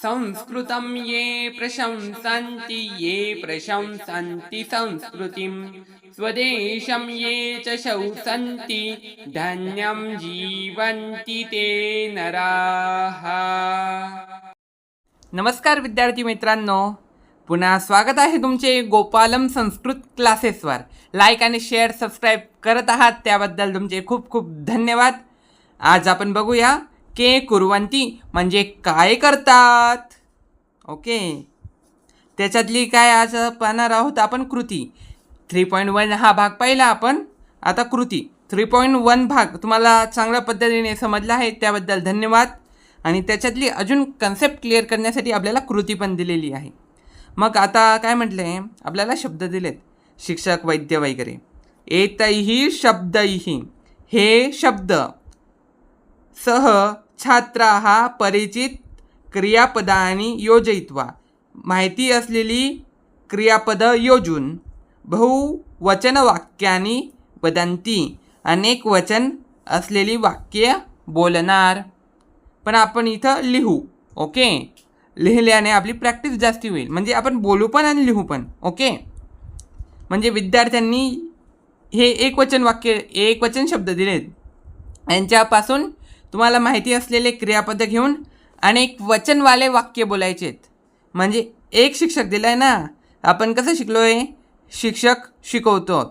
संस्कृतं ये प्रशंसन्ति ये प्रशंसन्ति संस्कृतिं स्वदेशं ये च शौसन्ति धन्यं जीवन्ति ते नराः। नमस्कार विद्यार्थी मित्रांनो पुन्हा स्वागत आहे तुमचे गोपालम संस्कृत क्लासेसवर लाईक आणि शेअर सबस्क्राईब करत आहात त्याबद्दल तुमचे खूप खूप धन्यवाद. आज आपण बघूया के कुरवंती म्हणजे काय करतात? ओके. त्याच्यातली काय आज पाहणार आहोत आपण कृती. थ्री पॉईंट वन हा भाग पाहिला आपण. आता कृती. थ्री पॉईंट वन भाग तुम्हाला चांगल्या पद्धतीने समजला आहे त्याबद्दल धन्यवाद. आणि त्याच्यातली अजून कन्सेप्ट क्लिअर करण्यासाठी आपल्याला कृती पण दिलेली आहे. मग आता काय म्हटलं? आहे आपल्याला शब्द दिलेत. शिक्षक वैद्य वगैरे. एतैही शब्दही हे शब्द. सह छात्राः परिचित क्रियापदानी योजयित्वा माहिती असलेली क्रियापदं योजून बहुवचनवाक्यानी वदंती अनेक वचन असलेली वाक्य बोलणार. पण आपण इथं लिहू ओके? लिहिल्याने आपली प्रॅक्टिस जास्ती होईल. म्हणजे आपण बोलू पण आणि लिहू पण ओके? म्हणजे विद्यार्थ्यांनी हे एकवचन वाक्य एकवचन शब्द दिलेत. यांच्यापासून तुम्हाला माहिती असलेले क्रियापद घेऊन अनेक वचनवाले वाक्य बोलायचे आहेत म्हणजे एक शिक्षक दिला आहे ना आपण कसं शिकलो आहे शिक्षक शिकवतो.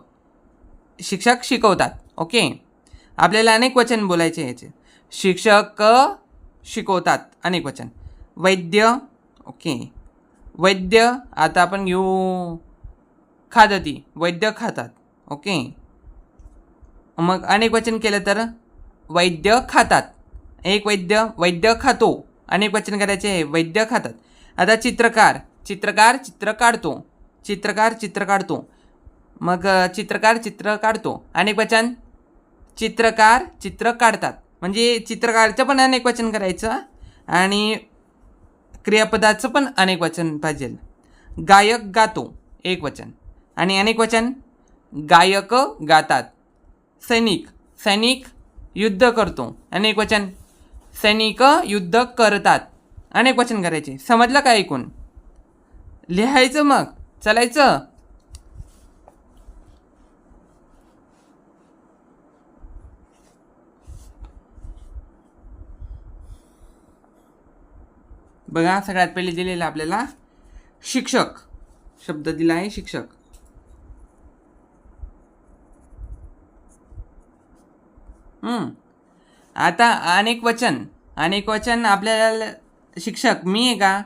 शिक्षक शिकवतात ओके? आपल्याला अनेक वचन बोलायचे याचे. शिक्षक शिकवतात अनेक वचन. वैद्य ओके? वैद्य आता आपण घेऊ. खादती वैद्य खातात ओके? मग अनेक वचन केलं तर? वैद्य खातात. एक वैद्य वैद्य खातो. अनेक वचन करायचे आहे वैद्य खातात. आता चित्रकार चित्रकार चित्र काढतो. चित्रकार चित्र काढतो. मग चित्रकार चित्र काढतो. अनेक वचन? चित्रकार चित्र काढतात. म्हणजे चित्रकारचं पण अनेक वचन करायचं आणि क्रियापदाचं पण अनेक वचन पाहिजे. गायक गातो एक वचन. आणि अनेक वचन? गायक गातात. सैनिक सैनिक युद्ध करतो. अनेक वचन. सैनिक युद्ध करतात. अनेक वचन करायचे. समजलं का ऐकून? लिहायचं मग. चालायचं. बघा सगळ्यात पहिले दिलेलं आपल्याला शिक्षक. शब्द दिला आहे शिक्षक. आता अनेक वचन अनेक वचन आपल्याला शिक्षक मी आहे का?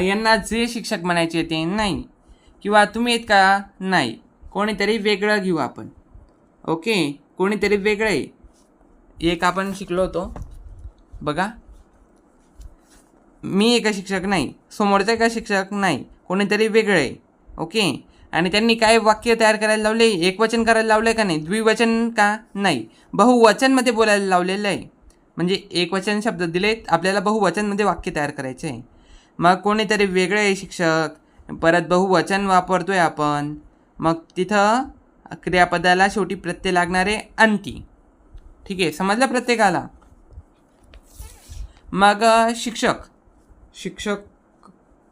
यांना जे शिक्षक म्हणायचे ते नाही. किंवा तुम्ही आहेत का? नाही. कोणीतरी वेगळं घेऊ आपण. ओके? कोणीतरी वेगळं आहे. एक आपण शिकलो होतो. बघा. मी एका शिक्षक नाही. समोरचा एका शिक्षक नाही. कोणीतरी वेगळं आहे. ओके? आणि त्यांनी काय वाक्य तयार करायला लावले? एकवचन करायला लावलं आहे का नाही? द्विवचन का नाही? बहुवचनमध्ये बोलायला लावलेलं आहे. म्हणजे एकवचन शब्द दिलेत आपल्याला बहुवचनमध्ये वाक्य तयार करायचे आहे. मग कोणीतरी वेगळे आहे शिक्षक परत बहुवचन वापरतो आहे आपण. मग तिथं क्रियापदाला शेवटी प्रत्यय लागणारे अंती. ठीक आहे समजलं प्रत्येकाला? मग शिक्षक. शिक्षक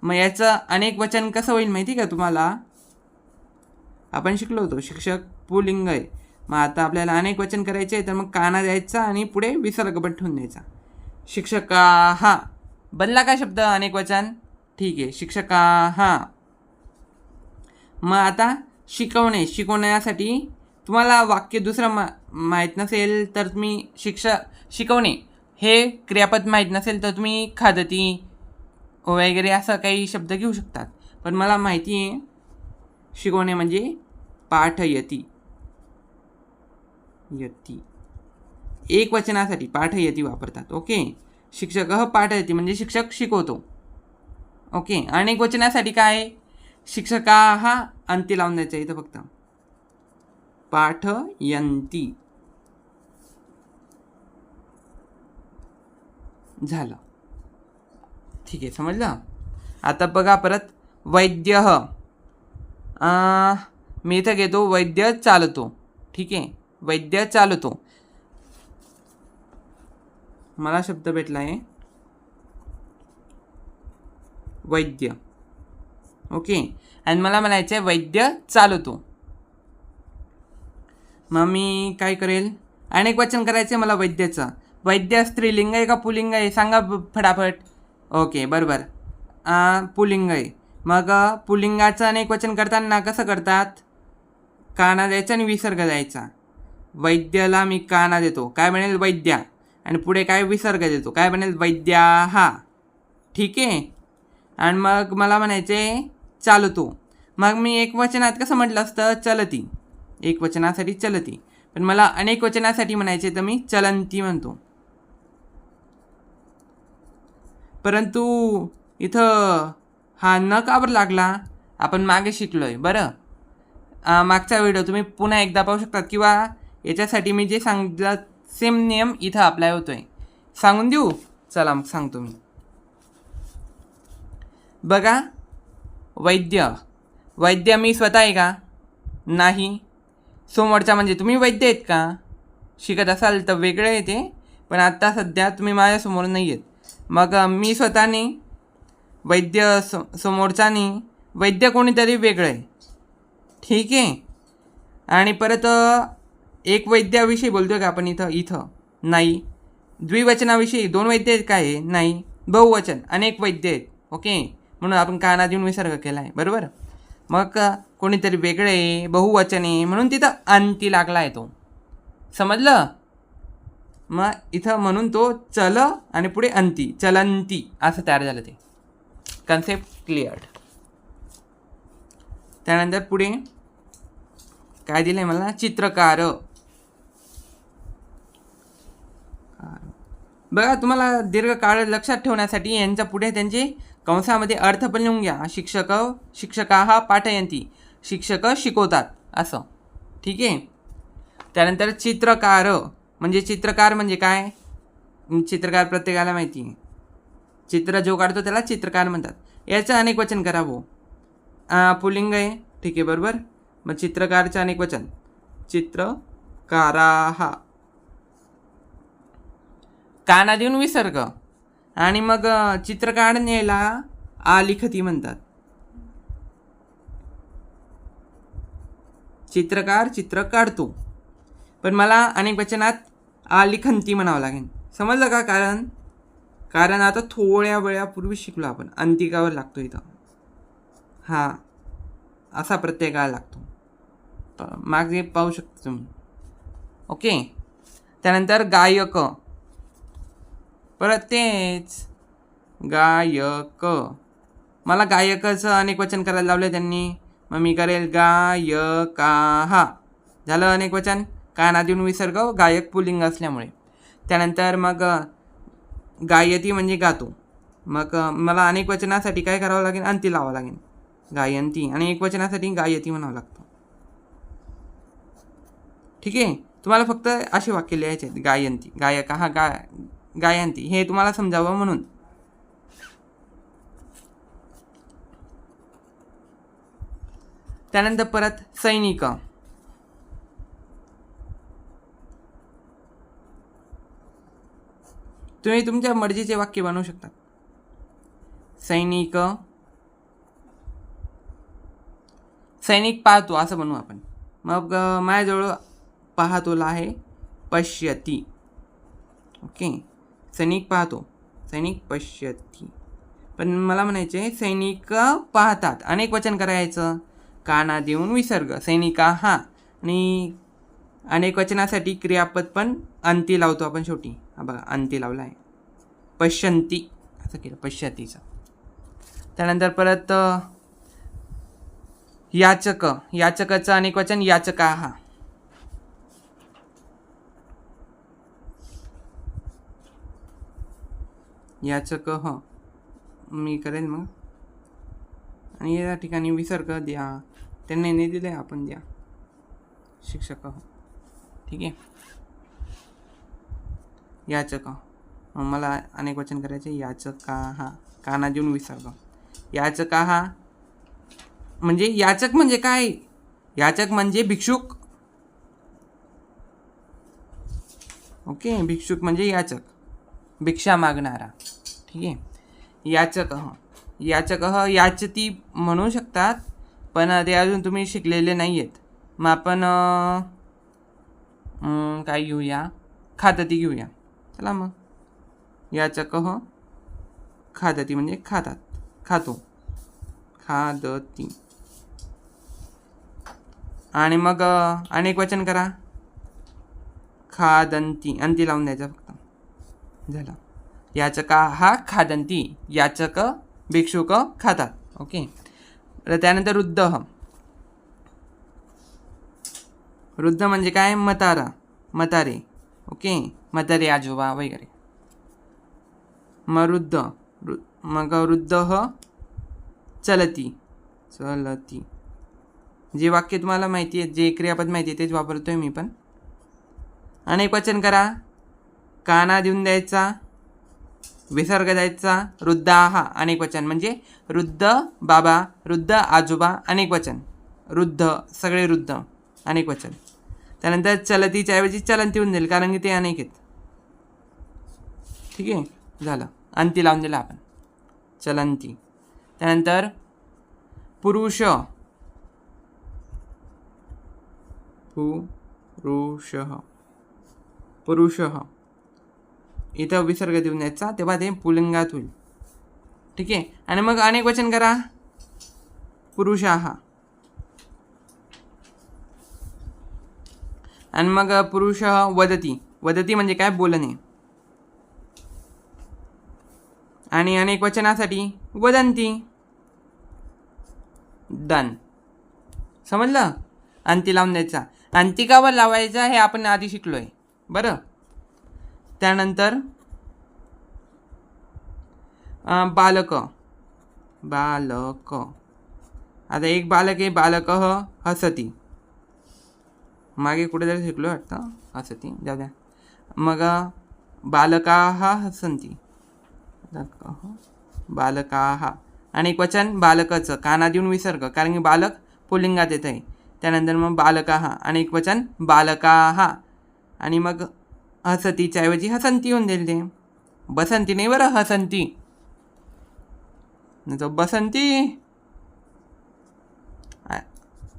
मग याचं अनेक वचन कसं होईल माहिती का तुम्हाला? आपण शिकलो होतो. शिक्षक पुलिंग आहे. मग आता आपल्याला अनेक वचन करायचे आहे तर मग काना द्यायचा आणि पुढे विसर्ग पण ठेवून द्यायचा. शिक्षका हा. बनला का शब्द अनेक वचन? ठीक आहे. शिक्षका हा. मग आता शिकवणे. शिकवण्यासाठी तुम्हाला वाक्य दुसरं मा माहीत नसेल तर तुम्ही शिक्ष शिकवणे. हे क्रियापद माहीत नसेल तर तुम्ही खादती वगैरे असं काही शब्द घेऊ शकतात. पण मला माहिती आहे शिकवणे म्हणजे पाठयती. यती. एक वचनासाठी पाठयती वापरतात. ओके? शिक्षक पाठयती म्हणजे शिक्षक शिकवतो. ओके? अनेक वचनासाठी काय? शिक्षका हा अंती लावून द्यायचा इथं फक्त. पाठयंती. झालं. ठीक आहे समजलं? आता बघा परत वैद्य. मी इथं घेतो वैद्य चालतो. ठीक आहे? वैद्य चालतो. मला शब्द भेटला आहे. वैद्य. ओके? आणि मला म्हणायचं आहे वैद्य चालवतो मग मी काय करेल? अनेक वचन करायचे मला वैद्याचं. वैद्य स्त्रीलिंग आहे का पुलिंग आहे? सांगा फटाफट. ओके बरोबर. पुलिंग आहे. मग पुलिंगाचं अनेक वचन करताना कसं करतात? काना द्यायचा आणि विसर्ग द्यायचा. वैद्याला मी काना देतो. काय बनेल? वैद्या. आणि पुढे काय? विसर्ग देतो. काय बनेल? वैद्या. हा. ठीक आहे? आणि मग मला म्हणायचे चालतो. मग मी एक वचनात कसं म्हटलं असतं? चलती. एक वचनासाठी चलती. पण मला अनेक वचनासाठी म्हणायचे तर मी चलंती म्हणतो. परंतु इथं हा न का बरं लागला? आपण मागे शिकलो आहे बरं. मागचा व्हिडिओ तुम्ही पुन्हा एकदा पाहू शकतात किंवा याच्यासाठी मी जे सांगितलं सेम नियम इथं अप्लाय होतो आहे सांगून देऊ? चला मग सांगतो मी. बघा वैद्य. वैद्य मी स्वतः आहे का? नाही. समोरचा म्हणजे तुम्ही वैद्य आहेत का? शिकत असाल तर वेगळं येते पण आत्ता सध्या तुम्ही माझ्यासमोर नाही आहेत. मग मी स्वतःने वैद्य स समोरचानी वैद्य कोणीतरी वेगळं आहे. ठीक आहे. आणि परत एक वैद्याविषयी बोलतोय का आपण इथं? इथं. नाही. द्विवचनाविषयी. दोन वैद्य आहेत काय? आहे? नाही. बहुवचन. अनेक वैद्य आहेत. ओके? म्हणून आपण काना देऊन विसर्ग केला आहे बरोबर? मग कोणीतरी वेगळे आहे बहुवचन आहे म्हणून तिथं अंती लागला आहे तो. समजलं? मग इथं म्हणून तो चल आणि पुढे अंती. चलंती. असं तयार झालं ते. कन्सेप्ट क्लिअर त्यानंतर पुढे काय दिलंय मला? चित्रकार. बघा तुम्हाला दीर्घकाळ लक्षात ठेवण्यासाठी यांच्या पुढे त्यांचे कंसामध्ये अर्थ पण लिहून घ्या. शिक्षक शिक्षका हा पाठयंती शिक्षक शिकवतात. असं. ठीक आहे? त्यानंतर चित्रकार. म्हणजे चित्रकार म्हणजे काय? चित्रकार प्रत्येकाला माहिती आहे. चित्र जो काढतो त्याला चित्रकार म्हणतात. याचं अनेक वचन करावं. भो पुलिंग आहे. ठीक आहे बरोबर? मग चित्रकारचे अनेक वचन. चित्रकाराहा काना देऊन विसर्ग. आणि मग अ, चित्र काढण्याला आलिखती म्हणतात. चित्रकार चित्र काढतो. पण मला अनेक वचनात आलिखंती म्हणावं लागेल. समजलं का? कारण कारण आता थोड्या वेळापूर्वी शिकलो आपण. अंतिकावर लागतो इथं. हा असा प्रत्येकाला लागतो. मागे पाहू शकता तुम्ही. ओके? त्यानंतर गायक. परत तेच गायक. मला गायकाचं अनेक वचन करायला लावलं त्यांनी. मग मी करेल गायका झालं अनेक वचन? काना देऊन विसर्ग गायक पुलिंग असल्यामुळे. त्यानंतर मग गायती म्हणजे गातो. मग मला अनेक वचनासाठी काय करावं लागेल? अंती लावावं लागेल. गायंती. आणि एक वचनासाठी गायती म्हणावं लागतं. ठीक आहे? तुम्हाला फक्त असे वाक्य लिहायचे आहेत गायंती. गायक हा गा गायंती. हे तुम्हाला समजावं म्हणून. त्यानंतर परत सैनिक. तुम्ही तुमच्या मर्जीचे वाक्य बनवू शकता. सैनिक. सैनिक पाहतो असं बनवू आपण. मग माझ्याजवळ पाहतोला आहे पश्यती. ओके? सैनिक पाहतो. सैनिक पश्यती. पण मला म्हणायचे सैनिक पाहतात. अनेक वचन करायचं. काना देऊन विसर्ग. सैनिका हा. आणि अनेक वचनासाठी क्रियापद पण अंती लावतो आपण शेवटी. हा बघा अंती लावला आहे. पश्यंती. असं केलं पश्यतीचं. त्यानंतर परत याचक. याचकाचं अनेक वचन याचका हा. याचक ह. मी करेन मग. आणि या ठिकाणी विसर्ग द्या. त्यांनी नाही दिले आपण द्या. शिक्षक ह. ठीक आहे? याचक मग मला अनेक वचन करायचे. याचका हा. काना देऊन विसर्ग. याचका हा. म्हणजे याचक म्हणजे काय? याचक म्हणजे भिक्षुक. ओके? भिक्षुक म्हणजे याचक. भिक्षा मागणारा. ठीक आहे? याचक याचकह याचती म्हणू शकतात पण ते अजून तुम्ही शिकलेले नाही आहेत मग आपण काय घेऊया? खातती घेऊया. चला मग. याचकह खातती म्हणजे खातात. खातो. खादती. आणि मग अनेक वचन करा. खादंती. अंती लावून द्यायचा. फक्त झालं. याचका हा खादंती याचक भिक्षुक खातात. ओके. तर त्यानंतर वृद्ध वृद्ध म्हणजे काय? मतारा मतारे. ओके. मतारे आजोबा वगैरे. मग वृद्ध वृ- मग वृद्ध चलती. चलती. जे वाक्य तुम्हाला माहिती आहे जे क्रियापद माहिती आहे तेच वापरतोय मी पण. अनेक वचन करा. काना देऊन द्यायचा विसर्ग द्यायचा वृद्ध आहा अनेक वचन. म्हणजे वृद्ध बाबा वृद्ध आजोबा अनेक वचन. वृद्ध सगळे वृद्ध अनेक वचन. त्यानंतर चलतीच्या ऐवजी चलंती होऊन जाईल कारण की ते अनेक आहेत. ठीक आहे? झालं. अंती लावून दिला आपण. चलंती. त्यानंतर पुरुष. पुरुष पुरुष इथं विसर्ग देऊन द्यायचा तेव्हा ते पुलिंगात होईल ठीक? आहे आणि मग अनेक वचन करा. पुरुष. आहा आणि मग पुरुष वदती. वदती म्हणजे काय? बोलणे. आणि अनेक वचनासाठी वदंती. डन. समजलं? अंती लावून द्यायचा. अंतिकावर लावायचा हे आपण आधी शिकलोय. बरं? त्यानंतर बालक. बालक. आता एक बालक आहे बालक हसती. मागे कुठेतरी शिकलो वाटतं हसती. जाऊ द्या. मग बालका हसंती. बालका आणि एक वचन बालकाचं. काना देऊन विसर्ग. कारण की बालक पुल्लिंगात येत आहे त्यानंतर मग बालका आणि एक वचन बालका आणि मग हसतीच्या ऐवजी हसंती होऊन जाईल ते बसंती नाही बरं हसंती जो बसंती.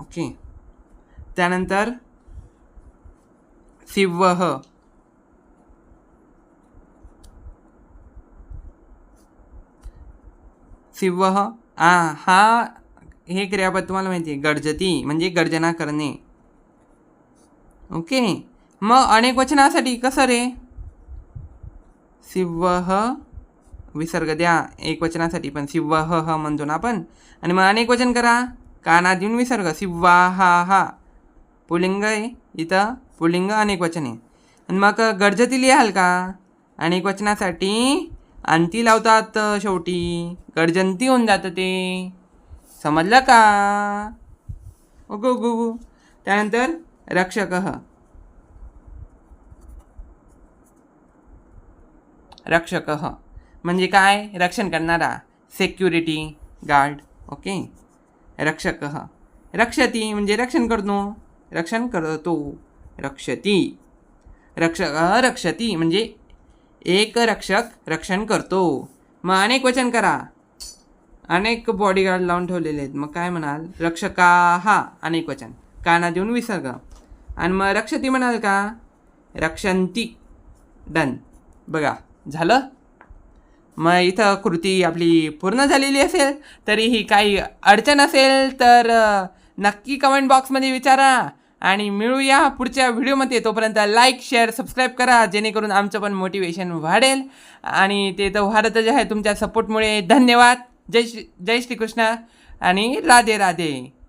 ओके. त्यानंतर सिव्वह सिव्वह आ हा हे क्रियापद तुम्हाला माहिती आहे. गर्जती म्हणजे गर्जना करणे. ओके. मग अनेक वचनासाठी कसं रे? सिव्वह विसर्ग द्या. एक वचनासाठी पण सिव्वह ह म्हणतो ना आपण. आणि मग अनेक वचन करा. काना देऊन विसर्ग. सिव्वा हा. हा पुलिंग आहे. इथं पुलिंग अनेक वचन. आहे आणि मग गर्जती लिहाल का? अनेक वचनासाठी अंती लावतात शेवटी. गर्जंती होऊन जातं ते. समजलं का? ओगो गो त्यानंतर रक्षक. रक्षक. म्हणजे काय? रक्षण करणारा. सेक्युरिटी गार्ड ओके रक्षक. रक्षती म्हणजे रक्षण करतो. रक्षण करतो. रक्षती. रक्षक रक्षती म्हणजे एक रक्षक रक्षण करतो. मग अनेक वचन करा. अनेक बॉडीगार्ड लावून ठेवलेले आहेत. मग काय म्हणाल? रक्षका. हा अनेक वचन. काना देऊन विसर्ग. आणि मग रक्षती म्हणाल का? रक्षंती. डन. बघा. झालं? मग इथं कृती आपली पूर्ण झालेली असेल तरीही काही अडचण असेल तर नक्की कमेंट बॉक्समध्ये विचारा आणि मिळूया पुढच्या व्हिडिओमध्ये तोपर्यंत लाईक शेअर सबस्क्राईब करा जेणेकरून आमचं पण मोटिवेशन वाढेल. आणि ते तर वाढतच आहे तुमच्या सपोर्टमुळे धन्यवाद. जय श्री जय श्रीकृष्ण आणि राधे राधे.